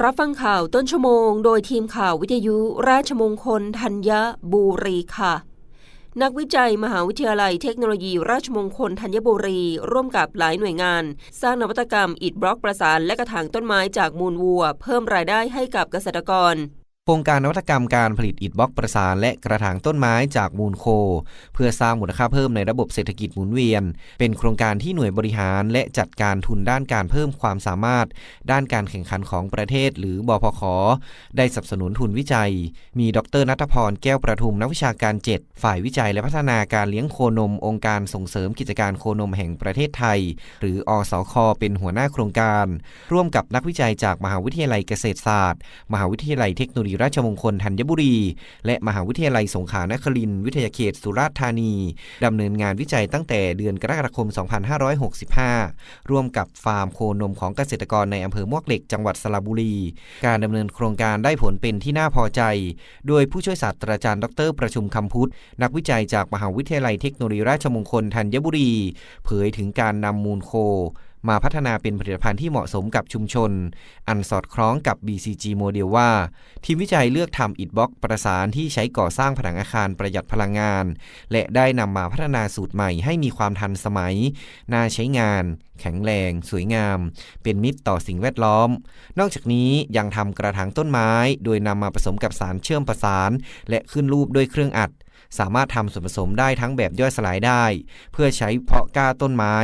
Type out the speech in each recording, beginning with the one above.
รับฟังข่าวต้นชั่วโมง โดยทีมข่าววิทยุราชมงคลธัญบุรีค่ะ นักวิจัยมหาวิทยาลัยเทคโนโลยีราชมงคลธัญบุรี ร่วมกับหลายหน่วยงาน สร้างนวัตกรรมอิฐบล็อกประสานและกระถางต้นไม้จากมูลวัว เพิ่มรายได้ให้กับเกษตรกร โครงการนวัตกรรมการผลิตอิฐบล็อกประสานและกระถางต้นไม้จากมูลโค เพื่อสร้างมูลค่าเพิ่มในระบบเศรษฐกิจหมุนเวียน เป็นโครงการที่หน่วยบริหารและจัดการทุนด้านการเพิ่มความสามารถ ด้านการแข่งขันของประเทศ หรือบพคได้สนับสนุนทุนวิจัย มีดรนัทพรแก้วประทุมนักวิชาการ 7 ฝ่ายวิจัยและพัฒนาการเลี้ยงโคนม องค์การส่งเสริมกิจการโคนมแห่งประเทศไทย หรืออสคเป็นหัวหน้าโครงการ ร่วมกับนักวิจัยจากมหาวิทยาลัยเกษตรศาสตร์ มหาวิทยาลัยเทคโนโลยีราชมงคลธัญบุรี และมหาวิทยาลัยสงขลานครินทร์วิทยาเขตสุราษฎร์ธานีดำเนินงานวิจัยตั้งแต่เดือนกรกฎาคม 2565 ร่วมกับฟาร์มโคนมของเกษตรกรในอำเภอมวกเหล็กจังหวัดสระบุรี การดำเนินโครงการได้ผลเป็นที่น่าพอใจ โดยผู้ช่วยศาสตราจารย์ดร ประชุมคำพุทธ นักวิจัยจากมหาวิทยาลัยเทคโนโลยีราชมงคลธัญบุรี เผยถึงการนำมูลโค มาพัฒนาเป็นผลิตภัณฑ์ที่เหมาะสมกับชุมชน อันสอดคล้องกับ BCG โมเดลว่า ทีมวิจัยเลือกทำอิฐบล็อกประสานที่ใช้ก่อสร้างผนังอาคารประหยัดพลังงาน และได้นำมาพัฒนาสูตรใหม่ให้มีความทันสมัย น่าใช้งาน แข็งแรง สวยงาม เป็นมิตรต่อสิ่งแวดล้อม นอกจากนี้ยังทำกระถางต้นไม้ โดยนำมาผสมกับสารเชื่อมประสาน และขึ้นรูปด้วยเครื่องอัด สามารถทำส่วนผสมได้ทั้งแบบย่อยสลายได้ เพื่อใช้เพาะก้าต้นไม้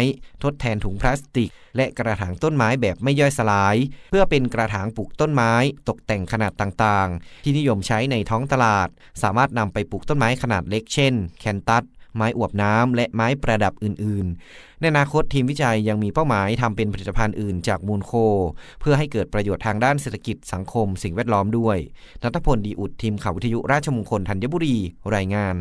ทดแทนถุงพลาสติก และกระถางต้นไม้แบบไม่ย่อยสลาย เพื่อเป็นกระถางปลูกต้นไม้ ตกแต่งขนาดต่างๆ ที่นิยมใช้ในท้องตลาด สามารถนำไปปลูกต้นไม้ขนาดเล็กเช่น แคนตัส ไม้อวบน้ำและไม้ประดับอื่น ๆ ในอนาคตทีมวิจัยยังมีเป้าหมายทำเป็นผลิตภัณฑ์อื่นจากมูลโค เพื่อให้เกิดประโยชน์ทางด้านเศรษฐกิจสังคม สิ่งแวดล้อมด้วยนัทพลดีอุดทีมข่าววิทยุราชมงคลธัญบุรีรายงาน